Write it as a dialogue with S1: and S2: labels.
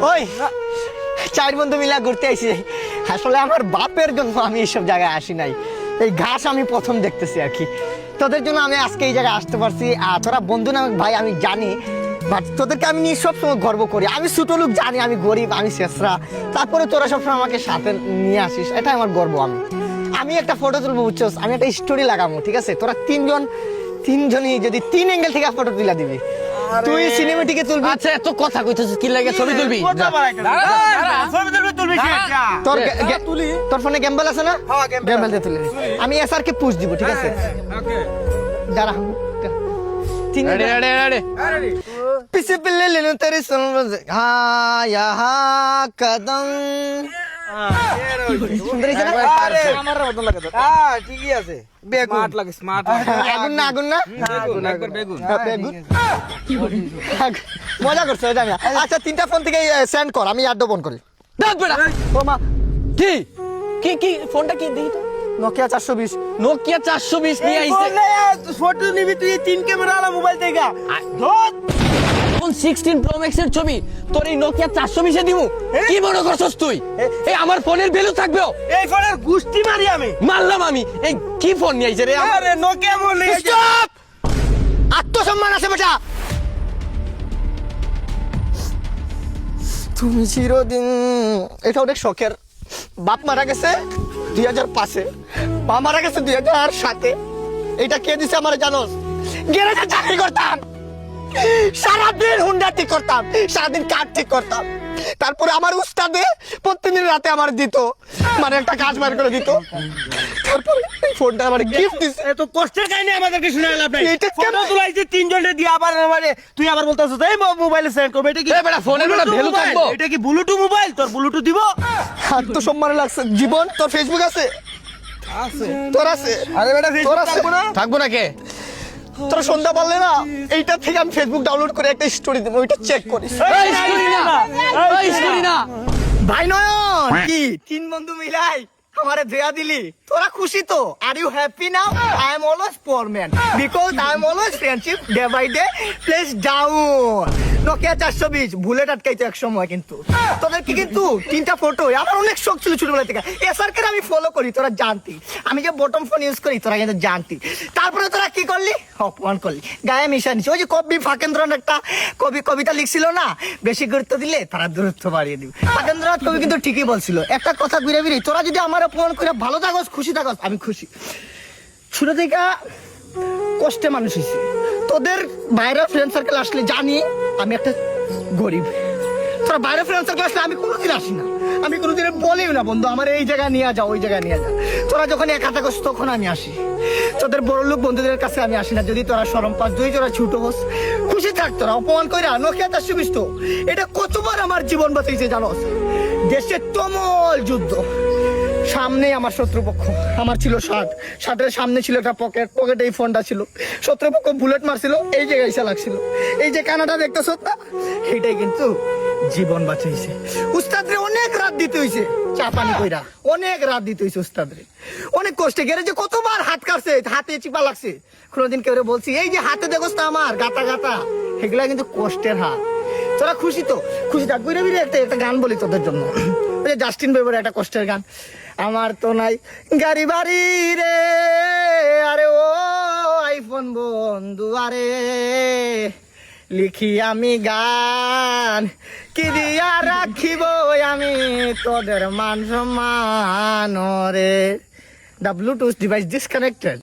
S1: ওই, চার বন্ধু মিলা ঘুরতে আইছি। আসলে আমার বাপের জন্য আমি এইসব জায়গায় আসি নাই। এই ঘাস আমি প্রথম দেখতেছি আর কি। তোদের জন্য আমি আজকে এই জায়গায় আসতে পারছি। আর তোরা বন্ধু নামক ভাই, আমি জানি। বাট তোদেরকে আমি নিয়ে সবসময় গর্ব করি। আমি ছোট লোক, জানি আমি গরিব, আমি শেষরা। তারপরে তোরা সবসময় আমাকে সাথে নিয়ে আসিস। এটাই আমার গর্ব আমি। আমি একটা ফটো তুলবো, বুঝছোস? আমি একটা স্টোরি লাগাবো, ঠিক আছে? তোরা তিনজন, তিনজনই যদি তিন অ্যাঙ্গেল থেকে ফটো তুলে দিবি। তুই সিনেমেটিকে তুলবি।
S2: আচ্ছা এত কথা কইতেছিস কি লাগে ছবি তুলবি?
S3: ছবি তুলবি, তুলবি
S1: তোর
S3: তুলি।
S1: তোর ফোনে গেম্বল আছে না?
S3: হ্যাঁ,
S1: গেম্বল দিয়ে তুলে। আমি এসআর কে পুশ দিব ঠিক আছে? দাঁড়া।
S2: রেডি রেডি রেডি
S1: পিছে পিলে লেনু তেরি সুন হ্যাঁ ইহা কদম। মজা করছ আচ্ছা তিনটা ফোন থেকে সেন্ড কর আমি আড্ডা ফোন করি ও
S2: কি কি কি ফোনটা কি তো
S1: নোকিয়া চারশো বিশ
S2: নোকিয়া চারশো বিশ নিয়ে আইছে
S3: photo নিবি তুই তিন ক্যামেরা মোবাইল থেকে ধর।
S2: ফোন সিক্সটিন প্রো ম্যাক্স এর ছবি। তোর এই নোকিয়া চারশো বিশে দিমু? কি মনে করছস তুই? এই আমার ফোনের ভ্যালু থাকবেও
S3: এই ফোনের গুষ্টি মারি আমি।
S2: মারলাম আমি। এই কি ফোন নিয়ে আইছে রে?
S3: আরে নোকিয়া ফোন নিয়ে
S1: স্টপ আত্মসম্মান আছে বেটা। তুমি চিরদিন এটা অনেক শখের। বাপ মারা গেছে দুই হাজার পাঁচে। মা মারা গেছে দুই হাজার সাতে। এটা কে দিছে আমার জানোস? গ্যারেজে চাকরি করতাম। সারাদিন হুন্ডা ঠিক করতাম সারাদিন ঠিক করতাম। তারপরে আমার উস্তাদে প্রতিদিন রাতে আমার দিত মানে একটা কাজ বার করে দিত। তারপরে ফোনটা আমার গিফট দিছে।
S3: এত কষ্টের কাহিনী আমাদেরকে শুনে গেল আপনি
S1: এটা কেন?
S3: তুলাইছে তিনজনে দিয়ে আবার মানে তুই আবার বলতেছিস এই মোবাইলে সেন্ড করবে এটা কি
S2: বেটা, ফোনের বেটা
S3: মোবাইল?
S2: থাকব?
S3: এটা কি ব্লুটুথ মোবাইল তোর ব্লুটুথ দিব?
S1: আত্মসম্মানে লাগছে। জীবন তোর ফেসবুক আছে?
S3: আছে।
S1: তোর আছে?
S3: আরে বেটা ফেসবুক থাকব না?
S2: থাকব না কে?
S1: তোর সন্ধ্যা পারলে না এইটা থেকে আমি ফেসবুক ডাউনলোড করে একটা স্টোরি দেবো ওইটা চেক করিস।
S2: এই স্টোরি না এই স্টোরি না।
S1: ভাই নয়ন! কি? তিন বন্ধু মিলাই আমারে দেয়া দিলি? তোরা খুশি তো? Are you happy now I am always poor man because I am always friendship day by day place down Nokia চারশো বিশ, বুলেট আটকাইতো এক সময় কিন্তু। তোদের কি কিন্তু তিনটা ফটো আমার অনেক শখ ছিল ছোটবেলা থেকে। এসআরকে আমি ফলো করি, তোরা জানতি। আমি যে বটম ফোন ইউজ করি, তোরা কিন্তু জানতি। তারপরে তোরা কি করলি? অপমান করলি। গায়ে মিশা নিস ওই যে কবি ফাকেন্দ্রন একটা কবি, কবিতা লিখছিল না? বেশি গুরুত্ব দিলে তারা দূরত্ব বাড়িয়ে দিবে। ফাকেন্দ্রনাথ কবি কিন্তু ঠিকই বলছিল, একটা কথা ঘুরে ফিরে, তোরা যদি আমার অপমান করে ভালো থাকস, খুশি থাকস, আমি খুশি। ছোট থেকে কষ্টে মানুষ হয়েছি তোদের বাইরে ফ্রেন্ড সার্কেল আসলে জানি, আমি একটা গরিব। তোরা বাইরে ফ্রেন্ড সার্কেল আসলে আমি কোনোদিন আসি না। আমি কোনোদিন বলিও না, বন্ধু, আমার এই জায়গায় নিয়ে যাও, ওই জায়গায় নিয়ে যা তোরা যখন একা থাকস তখন আমি আসি। তোদের বড় লোক বন্ধুদের কাছে আমি আসি না, যদি তোরা সরম পাস, যদি তোরা ছোট হোস, খুশি থাক তোরা, অপমান কইরা নোকিয়া চারশো বিশ তো। এটা কতবার আমার জীবন বাঁচিয়েছে জানো দেশের তমল যুদ্ধ। সামনে আমার শত্রুপক্ষ। আমার ছিল শার্ট শার্টের সামনে ছিল একটা পকেট পকেটে এই ফোনটা ছিল। শত্রুপক্ষ বুলেট মারছিল, এই জায়গায় এসে লাগছিল। এই যে কানাটা দেখতেছ না এইটাই কিন্তু জীবন বাঁচাইছে। উস্তাদরে অনেক রাত দিতে হইছে। চা পানি কইরা। অনেক রাত দিতে হইছে উস্তাদরে। অনেক কষ্টে। গ্যারেজে কতবার হাত কাটছে, হাতে চিপা লাগছে। কোনোদিন কেউ বলছি, এই যে হাতে দেখোস আমার, গাতা গাতা। এগুলা কিন্তু কষ্টের হাত। তোরা খুশি তো? খুশি থাক ঘুরে ফিরে একটা একটা গান বলি তোদের জন্য। ওই জাস্টিন বেবার একটা কষ্টের গান। আমার তো নাই গাড়ি বাড়ি রে। আরে ও আইফোন বন্ধু, আরে। লিখি আমি গান, কি দিয়া রাখিব আমি তোদের মান সম্মান রে। The Bluetooth device disconnected